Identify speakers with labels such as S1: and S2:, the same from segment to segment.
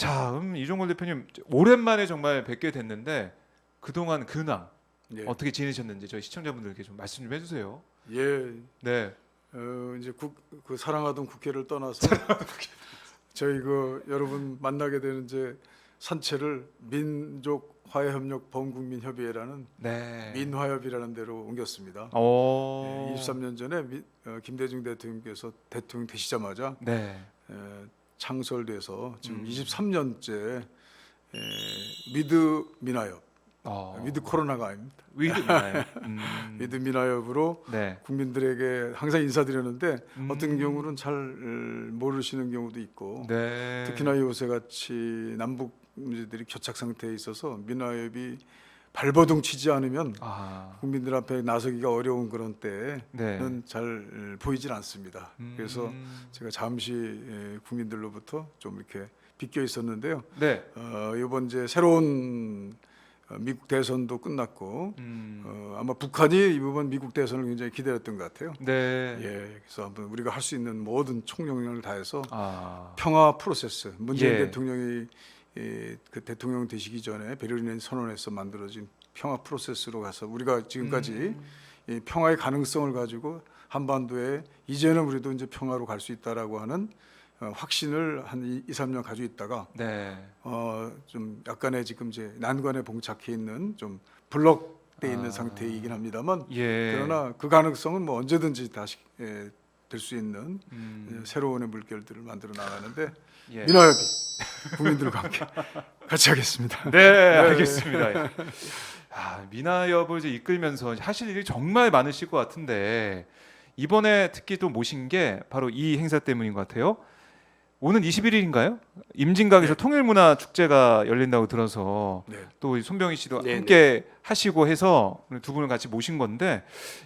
S1: 자, 음, 이종걸 대표님 오랜만에 정말 뵙게 됐는데 그동안 근황
S2: 예.
S1: 어떻게 지내셨는지 저희 시청자분들께 좀 말씀 좀 해주세요.
S2: 예.
S1: 네.
S2: 어, 이제 국, 그 사랑하던 국회를 떠나서 저희 그 여러분 만나게 되는 이제 산채를 민족 화해협력 범국민협의회라는
S1: 네.
S2: 민화협이라는 데로 옮겼습니다.
S1: 오.
S2: 예, 23년 전에 미, 어, 김대중 대통령께서 대통령 되시자마자
S1: 네.
S2: 에, 창설돼서 지금
S1: 음.
S2: 23년째 에, 미드 민화협,
S1: 어.
S2: 미드 코로나가 아닙니다.
S1: 위드나요. 음.
S2: 미드 민화협으로
S1: 네.
S2: 국민들에게 항상 인사드렸는데
S1: 음.
S2: 어떤 경우는 잘 어, 모르시는 경우도 있고
S1: 네.
S2: 특히나 요새 같이 남북 문제들이 교착 상태에 있어서 민화협이 발버둥 치지 않으면
S1: 아.
S2: 국민들 앞에 나서기가 어려운 그런 때는
S1: 네.
S2: 잘 어, 보이질 않습니다.
S1: 음.
S2: 그래서 제가 잠시 에, 국민들로부터 좀 이렇게 비껴 있었는데요.
S1: 네.
S2: 어, 이번 이제 새로운 어, 미국 대선도 끝났고
S1: 음.
S2: 어, 아마 북한이 이번 미국 대선을 굉장히 기다렸던 것 같아요.
S1: 네.
S2: 예, 그래서 한번 우리가 할 수 있는 모든 총력을 다해서
S1: 아.
S2: 평화 프로세스 문재인
S1: 예.
S2: 대통령이 예, 그 대통령 되시기 전에 베를린 선언에서 만들어진 평화 프로세스로 가서 우리가 지금까지
S1: 음.
S2: 이 평화의 가능성을 가지고 한반도에 이제는 우리도 이제 평화로 갈 수 있다라고 하는 어, 확신을 한 2, 3년 가지고 있다가
S1: 네.
S2: 어, 좀 약간의 지금 이제 난관에 봉착해 있는 좀 블록돼 있는
S1: 아.
S2: 상태이긴 합니다만
S1: 예.
S2: 그러나 그 가능성은 뭐 언제든지 다시 예, 될수 있는
S1: 음.
S2: 예, 새로운 물결들을 만들어 나가는데
S1: 예.
S2: 민화협이 국민들과 함께 같이 하겠습니다.
S1: 네, 알겠습니다. 아, 미나협을 이제 이끌면서 하실 일이 정말 많으실 것 같은데 이번에 특히 또 모신 게 바로 이 행사 때문인 것 같아요. 오는 21일인가요? 임진각에서 통일문화 축제가 열린다고 들어서
S2: 네.
S1: 또이 손병희 씨도
S2: 네,
S1: 함께 하시고 해서 두 분을 같이 모신 건데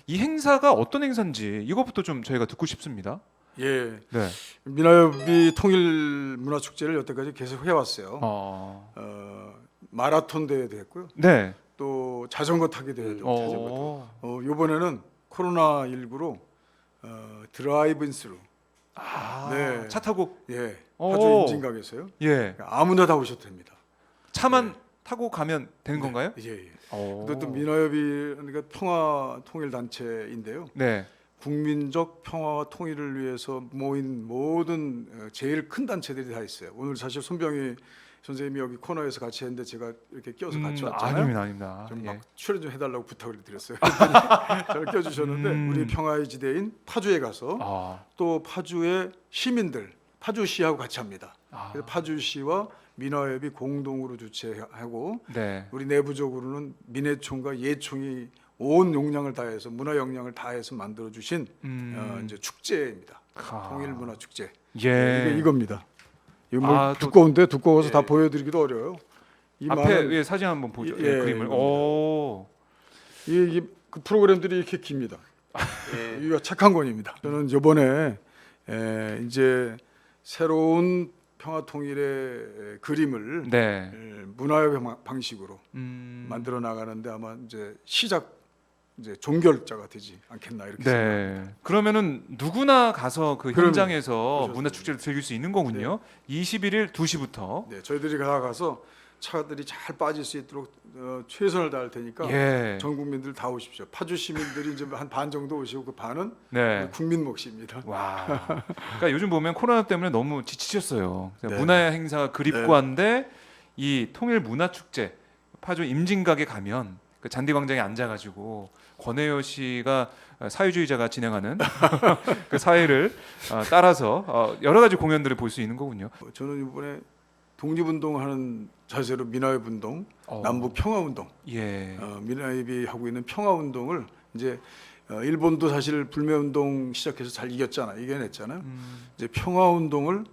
S1: 이 행사가 어떤 행사인지 이것부터 좀 저희가 듣고 싶습니다.
S2: 예,
S1: 네.
S2: 민화협이 통일 문화 축제를 여태까지 계속 해왔어요.
S1: 어.
S2: 어, 마라톤 대회도 했고요.
S1: 네.
S2: 또 자전거 타기 대회도 자전거.
S1: 어.
S2: 어, 이번에는 코로나 19로 어, 드라이브인스로
S1: 아,
S2: 네.
S1: 차 타고
S2: 예,
S1: 오.
S2: 파주 임진각에서요.
S1: 예.
S2: 아무나 다 오셔도 됩니다.
S1: 차만
S2: 네.
S1: 타고 가면 되는 건가요?
S2: 예, 예.
S1: 어.
S2: 또, 또 민화협이 그러니까 평화 통일 단체인데요.
S1: 네.
S2: 국민적 평화와 통일을 위해서 모인 모든 어, 제일 큰 단체들이 다 있어요. 오늘 사실 손병희 선생님이 여기 코너에서 같이 했는데 제가 이렇게 껴서 같이
S1: 음,
S2: 왔잖아요.
S1: 아닙니다, 아닙니다.
S2: 좀
S1: 예.
S2: 막 출연 좀 해달라고 부탁을 드렸어요. 저를 껴주셨는데
S1: 음.
S2: 우리 평화의 지대인 파주에 가서
S1: 아,
S2: 또 파주의 시민들 파주시하고 같이 합니다.
S1: 아,
S2: 그래서 파주시와 민화협이 공동으로 주최하고
S1: 네.
S2: 우리 내부적으로는 민해총과 예총이 온 용량을 다해서 문화 역량을 다해서 만들어 주신
S1: 음.
S2: 어, 이제 축제입니다.
S1: 아.
S2: 통일 문화 축제.
S1: 예.
S2: 이게 이겁니다. 이거 뭐
S1: 아, 또-
S2: 두꺼운데 두꺼워서
S1: 예.
S2: 다 보여드리기도 어려워요. 이
S1: 앞에 예, 사진 한번 보죠.
S2: 예,
S1: 예,
S2: 예,
S1: 그림을.
S2: 이겁니다.
S1: 오.
S2: 이, 이, 그 프로그램들이 이렇게 깁니다.
S1: 예.
S2: 이거 착한 권입니다. 저는 이번에 에, 이제 새로운 평화 통일의 그림을
S1: 네.
S2: 에, 문화의 방- 방식으로
S1: 음.
S2: 만들어 나가는데 아마 이제 시작 이제 종결자가 되지 않겠나 이렇게 생각합니다.
S1: 네. 그러면은 누구나 가서 그
S2: 그럼요.
S1: 현장에서. 문화 축제를 즐길 수 있는 거군요. 21일 2시부터.
S2: 네, 저희들이 나가서 차들이 잘 빠질 수 있도록 어, 최선을 다할 테니까
S1: 예.
S2: 전 국민들 다 오십시오. 파주 시민들이 이제 한 반 정도 오시고 그 반은
S1: 네.
S2: 국민 몫입니다.
S1: 와. 그러니까 요즘 보면 코로나 때문에 너무 지치셨어요. 그래서
S2: 네.
S1: 문화 행사가 그립고
S2: 네.
S1: 한데 이 통일 문화 축제 파주 임진각에 가면 그 잔디광장에 앉아가지고 권혜요 씨가 사회주의자가 진행하는 그 사회를 어, 따라서 어, 여러 가지 공연들을 볼 수 있는 거군요.
S2: 어, 저는 이번에 독립운동하는 자세로 민화협 운동,
S1: 어,
S2: 남북 평화 운동,
S1: 예.
S2: 어, 민화협이 하고 있는 평화 운동을 이제 어, 일본도 사실 불매 운동 시작해서 잘 이겼잖아, 이겨냈잖아요.
S1: 음,
S2: 이제 평화 운동을 에,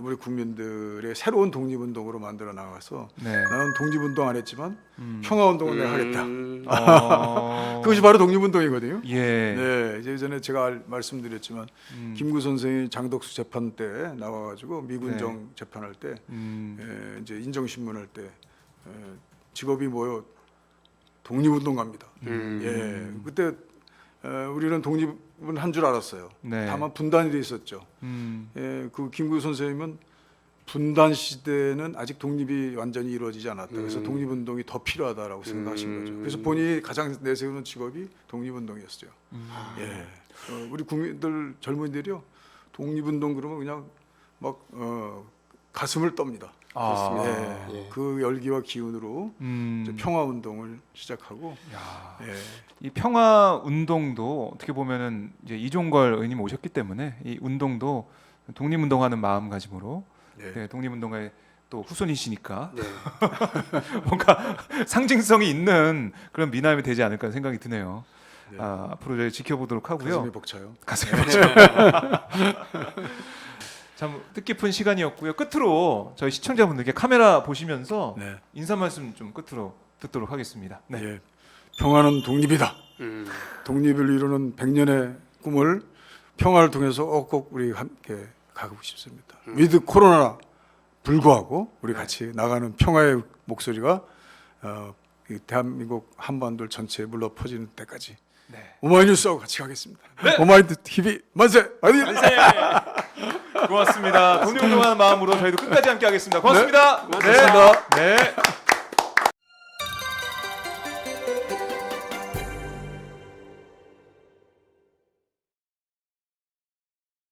S2: 우리 국민들의 새로운 독립 운동으로 만들어 나가서
S1: 네.
S2: 나는 독립 운동 안 했지만
S1: 음.
S2: 평화 운동을 내가 하겠다.
S1: 어,
S2: 그것이 바로 독립 운동이거든요.
S1: 예.
S2: 네, 이제 전에 제가 알- 말씀드렸지만
S1: 음,
S2: 김구 선생이 장덕수 재판 때 나와가지고 미군정
S1: 네.
S2: 재판할 때
S1: 음,
S2: 에, 이제 인정신문 할 때 에, 직업이 뭐요? 독립운동가입니다.
S1: 음.
S2: 예, 그때 에, 우리는 독립은 한줄 알았어요.
S1: 네.
S2: 다만 분단이 돼 있었죠.
S1: 음,
S2: 예, 그 김구 선생님은 분단 시대는 아직 독립이 완전히 이루어지지 않았다. 그래서
S3: 음.
S2: 독립운동이 더 필요하다라고 생각하신
S3: 음.
S2: 거죠. 그래서 본인이 가장 내세우는 직업이 독립운동이었어요. 예, 어, 우리 국민들 젊은이들이요 독립운동 그러면 그냥 막 어, 가슴을 떱니다.
S1: 아,
S2: 예,
S3: 예.
S2: 그 열기와 기운으로
S1: 음,
S2: 이제 평화 운동을 시작하고
S1: 야,
S2: 예,
S1: 이 평화 운동도 어떻게 보면은 이제 이종걸 의원님 오셨기 때문에 이 운동도 독립운동하는 마음가짐으로
S2: 예.
S1: 네, 독립운동의 또 후손이시니까
S3: 네.
S1: 뭔가 상징성이 있는 그런 미남이 되지 않을까 생각이 드네요.
S2: 네.
S1: 아, 앞으로 저희 지켜보도록 하고요.
S2: 가슴이 벅차요.
S1: 가슴이 벅차요. 참 뜻깊은 시간이었고요. 끝으로 저희 시청자분들께 카메라 보시면서
S2: 네.
S1: 인사 말씀 좀 끝으로 듣도록 하겠습니다. 네.
S2: 예, 평화는 독립이다.
S3: 음.
S2: 독립을 이루는 백년의 꿈을 평화를 통해서 꼭꼭 우리 함께 가고 싶습니다. 위드 코로나 불구하고 우리 같이 나가는 평화의 목소리가 어, 이 대한민국 한반도 전체에 물러 퍼지는 때까지
S1: 네.
S2: 오마이뉴스하고 같이 가겠습니다. 오마이뉴스 TV 만세! 어디?
S1: 고맙습니다. 독립운동하는 마음으로 저희도 끝까지 함께 하겠습니다. 고맙습니다.
S2: 고맙습니다.
S1: 네. 네.